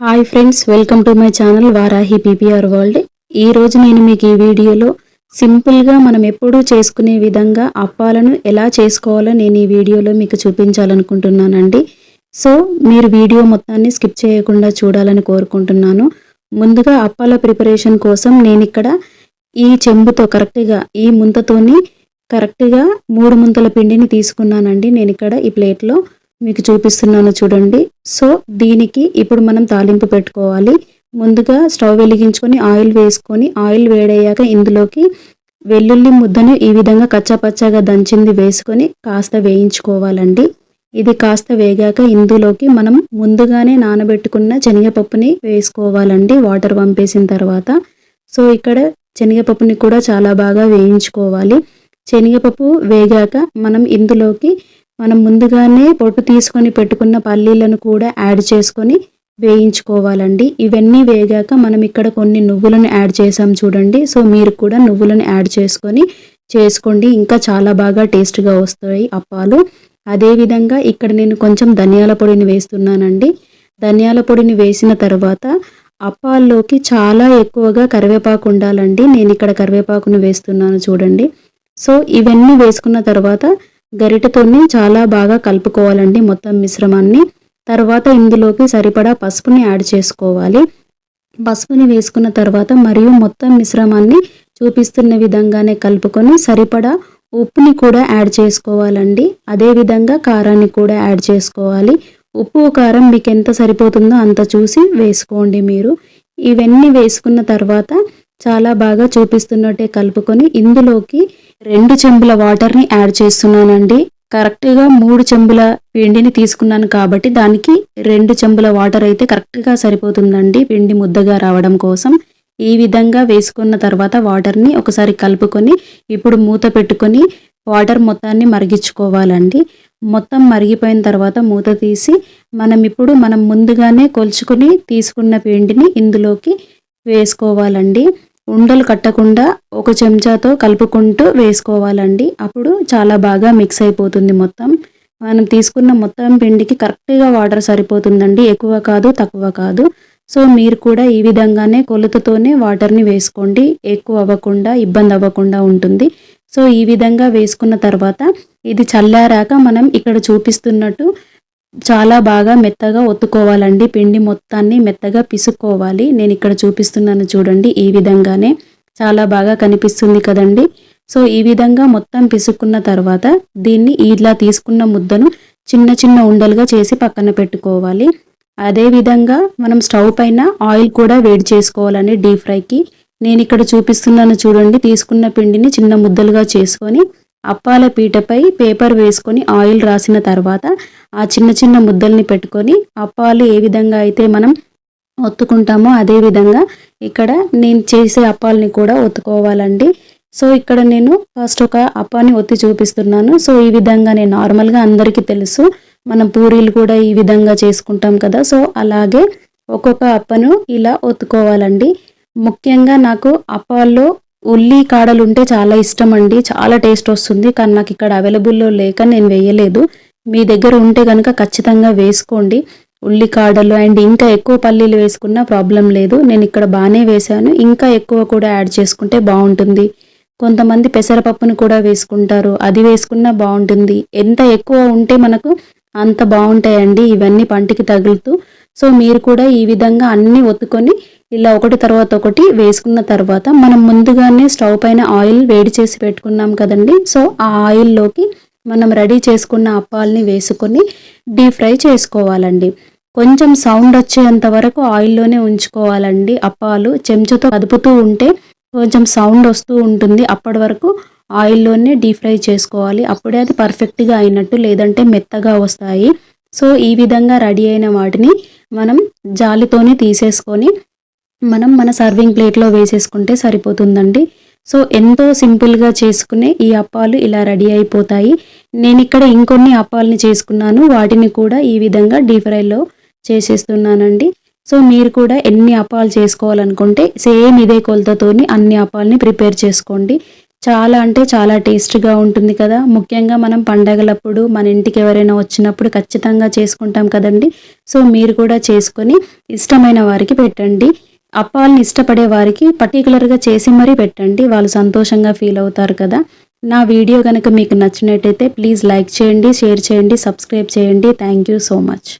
Hi friends welcome to my channel Varahi PPR world. ఈ రోజు నేను మీకు ఈ వీడియోలో సింపుల్గా మనం ఎప్పుడూ చేసుకునే విధంగా అప్పాలను ఎలా చేసుకోవాలో నేను ఈ వీడియోలో మీకు చూపించాలనుకుంటున్నానండి. సో మీరు వీడియో మొత్తాన్ని స్కిప్ చేయకుండా చూడాలని కోరుకుంటున్నాను. ముందుగా అప్పాల ప్రిపరేషన్ కోసం నేను ఇక్కడ ఈ చెంబుతో కరెక్ట్గా ఈ ముంతతోని కరెక్ట్గా మూడు ముంతల పిండిని తీసుకున్నానండి. నేను ఇక్కడ ఈ ప్లేట్లో మీకు చూపిస్తున్నాను చూడండి. సో దీనికి ఇప్పుడు మనం తాలింపు పెట్టుకోవాలి. ముందుగా స్టవ్ వెలిగించుకొని ఆయిల్ వేసుకొని ఆయిల్ వేడయ్యాక ఇందులోకి వెల్లుల్లి ముద్దను ఈ విధంగా కచ్చాపచ్చాగా దంచింది వేసుకొని కాస్త వేయించుకోవాలండి. ఇది కాస్త వేగాక ఇందులోకి మనం ముందుగానే నానబెట్టుకున్న శనగపప్పుని వేసుకోవాలండి. వాటర్ పంపేసిన తర్వాత. సో ఇక్కడ శనగపప్పుని కూడా చాలా బాగా వేయించుకోవాలి. శనగపప్పు వేగాక మనం ఇందులోకి మనం ముందుగానే పొట్టు తీసుకొని పెట్టుకున్న పల్లీలను కూడా యాడ్ చేసుకొని వేయించుకోవాలండి. ఇవన్నీ వేగాక మనం ఇక్కడ కొన్ని నువ్వులను యాడ్ చేసాం చూడండి. సో మీరు కూడా నువ్వులను యాడ్ చేసుకొని చేసుకోండి. ఇంకా చాలా బాగా టేస్ట్గా వస్తాయి అప్పాలు. అదేవిధంగా ఇక్కడ నేను కొంచెం ధనియాల పొడిని వేస్తున్నానండి. ధనియాల పొడిని వేసిన తర్వాత అప్పాల్లోకి చాలా ఎక్కువగా కరివేపాకు ఉండాలండి. నేను ఇక్కడ కరివేపాకును వేస్తున్నాను చూడండి. సో ఇవన్నీ వేసుకున్న తర్వాత గరిటతోనే చాలా బాగా కలుపుకోవాలండి మొత్తం మిశ్రమాన్ని. తర్వాత ఇందులోకి సరిపడా పసుపుని యాడ్ చేసుకోవాలి. పసుపుని వేసుకున్న తర్వాత మరియు మొత్తం మిశ్రమాన్ని చూపిస్తున్న విధంగానే కలుపుకొని సరిపడా ఉప్పుని కూడా యాడ్ చేసుకోవాలండి. అదేవిధంగా కారాన్ని కూడా యాడ్ చేసుకోవాలి. ఉప్పు కారం మీకు ఎంత సరిపోతుందో అంత చూసి వేసుకోండి మీరు. ఇవన్నీ వేసుకున్న తర్వాత చాలా బాగా చూపిస్తున్నట్టే కలుపుకొని ఇందులోకి రెండు చెంబుల వాటర్ని యాడ్ చేస్తున్నానండి. కరెక్ట్గా మూడు చెంబుల పిండిని తీసుకున్నాను కాబట్టి దానికి రెండు చెంబుల వాటర్ అయితే కరెక్ట్గా సరిపోతుందండి పిండి ముద్దగా రావడం కోసం. ఈ విధంగా వేసుకున్న తర్వాత వాటర్ని ఒకసారి కలుపుకొని ఇప్పుడు మూత పెట్టుకొని వాటర్ మొత్తాన్ని మరిగించుకోవాలండి. మొత్తం మరిగిపోయిన తర్వాత మూత తీసి మనం ఇప్పుడు మనం ముందుగానే కొలుచుకుని తీసుకున్న పిండిని ఇందులోకి వేసుకోవాలండి. ఉండలు కట్టకుండా ఒక చెంచాతో కలుపుకుంటూ వేసుకోవాలండి. అప్పుడు చాలా బాగా మిక్స్ అయిపోతుంది మొత్తం. మనం తీసుకున్న మొత్తం పిండికి కరెక్ట్గా వాటర్ సరిపోతుందండి. ఎక్కువ కాదు తక్కువ కాదు. సో మీరు కూడా ఈ విధంగానే కొలతతోనే వాటర్ని వేసుకోండి. ఎక్కువ అవ్వకుండా ఇబ్బంది అవ్వకుండా ఉంటుంది. సో ఈ విధంగా వేసుకున్న తర్వాత ఇది చల్లారాక మనం ఇక్కడ చూపిస్తున్నట్టు చాలా బాగా మెత్తగా ఒత్తుకోవాలండి. పిండి మొత్తాన్ని మెత్తగా పిసుకోవాలి నేను ఇక్కడ చూపిస్తున్నాను చూడండి ఈ విధంగానే. చాలా బాగా కనిపిస్తుంది కదండి. సో ఈ విధంగా మొత్తం పిసుక్కున్న తర్వాత దీన్ని ఇలా తీసుకున్న ముద్దను చిన్న చిన్న ఉండలుగా చేసి పక్కన పెట్టుకోవాలి. అదే విధంగా మనం స్టవ్ పైన ఆయిల్ కూడా వేడి చేసుకోవాలండి డీప్ ఫ్రైకి. నేను ఇక్కడ చూపిస్తున్నాను చూడండి తీసుకున్న పిండిని చిన్న ముద్దలుగా చేసుకొని అప్పాల పీటపై పేపర్ వేసుకొని ఆయిల్ రాసిన తర్వాత ఆ చిన్న చిన్న ముద్దల్ని పెట్టుకొని అప్పాలు ఏ విధంగా అయితే మనం ఒత్తుకుంటామో అదే విధంగా ఇక్కడ నేను చేసే అప్పాలని కూడా ఒత్తుకోవాలండి. సో ఇక్కడ నేను ఫస్ట్ ఒక అప్పాని ఒత్తి చూపిస్తున్నాను. సో ఈ విధంగా నేను నార్మల్గా అందరికీ తెలుసు మనం పూరీలు కూడా ఈ విధంగా చేసుకుంటాం కదా. సో అలాగే ఒక్కొక్క అప్పను ఇలా ఒత్తుకోవాలండి. ముఖ్యంగా నాకు అప్పాల్లో ఉల్లి కాడలు ఉంటే చాలా ఇష్టం అండి చాలా టేస్ట్ వస్తుంది కానీ నాకు ఇక్కడ అవైలబుల్లో లేక నేను వేయలేదు. మీ దగ్గర ఉంటే కనుక ఖచ్చితంగా వేసుకోండి. ఉల్లి కాడలు అండ్ ఇంకా ఎక్కువ పల్లీలు వేసుకున్నా ప్రాబ్లం లేదు. నేను ఇక్కడ బాగానే వేశాను ఇంకా ఎక్కువ కూడా యాడ్ చేసుకుంటే బాగుంటుంది. కొంతమంది పెసరపప్పును కూడా వేసుకుంటారు. అది వేసుకున్నా బాగుంటుంది. ఎంత ఎక్కువ ఉంటే మనకు అంత బాగుంటాయండి. ఇవన్నీ పంటికి తగులుతూ సో మీరు కూడా ఈ విధంగా అన్నీ ఒత్తుకొని ఇలా ఒకటి తర్వాత ఒకటి వేసుకున్న తర్వాత మనం ముందుగానే స్టవ్ పైన ఆయిల్ వేడి చేసి పెట్టుకున్నాం కదండి. సో ఆ ఆయిల్లోకి మనం రెడీ చేసుకున్న అప్పాలని వేసుకొని డీప్ ఫ్రై చేసుకోవాలండి. కొంచెం సౌండ్ వచ్చేంత వరకు ఆయిల్లోనే ఉంచుకోవాలండి అప్పాలు. చెంచుతో కదుపుతూ ఉంటే కొంచెం సౌండ్ వస్తూ ఉంటుంది. అప్పటి వరకు ఆయిల్లోనే డీప్ ఫ్రై చేసుకోవాలి. అప్పుడే అది పర్ఫెక్ట్గా అయినట్టు లేదంటే మెత్తగా వస్తాయి. సో ఈ విధంగా రెడీ అయిన వాటిని మనం జాలితోనే తీసేసుకొని మనం మన సర్వింగ్ ప్లేట్లో వేసేసుకుంటే సరిపోతుందండి. సో ఎంతో సింపుల్గా చేసుకునే ఈ అప్పాలు ఇలా రెడీ అయిపోతాయి. నేను ఇక్కడ ఇంకొన్ని అప్పాలని చేసుకున్నాను. వాటిని కూడా ఈ విధంగా డీప్ ఫ్రైలో చేసేస్తున్నానండి. సో మీరు కూడా ఎన్ని అప్పాలు చేసుకోవాలనుకుంటే సేమ్ ఇదే కొలతతోని అన్ని అప్పాలని ప్రిపేర్ చేసుకోండి. చాలా అంటే చాలా టేస్ట్గా ఉంటుంది కదా. ముఖ్యంగా మనం పండగలప్పుడు మన ఇంటికి ఎవరైనా వచ్చినప్పుడు ఖచ్చితంగా చేసుకుంటాం కదండి. సో మీరు కూడా చేసుకొని ఇష్టమైన వారికి పెట్టండి. అప్పాలని ఇష్టపడే వారికి పర్టికులర్గా చేసి మరీ పెట్టండి. వాళ్ళు సంతోషంగా ఫీల్ అవుతారు కదా. నా వీడియో కనుక మీకు నచ్చినట్టయితే ప్లీజ్ లైక్ చేయండి షేర్ చేయండి సబ్స్క్రైబ్ చేయండి. Thank you so much.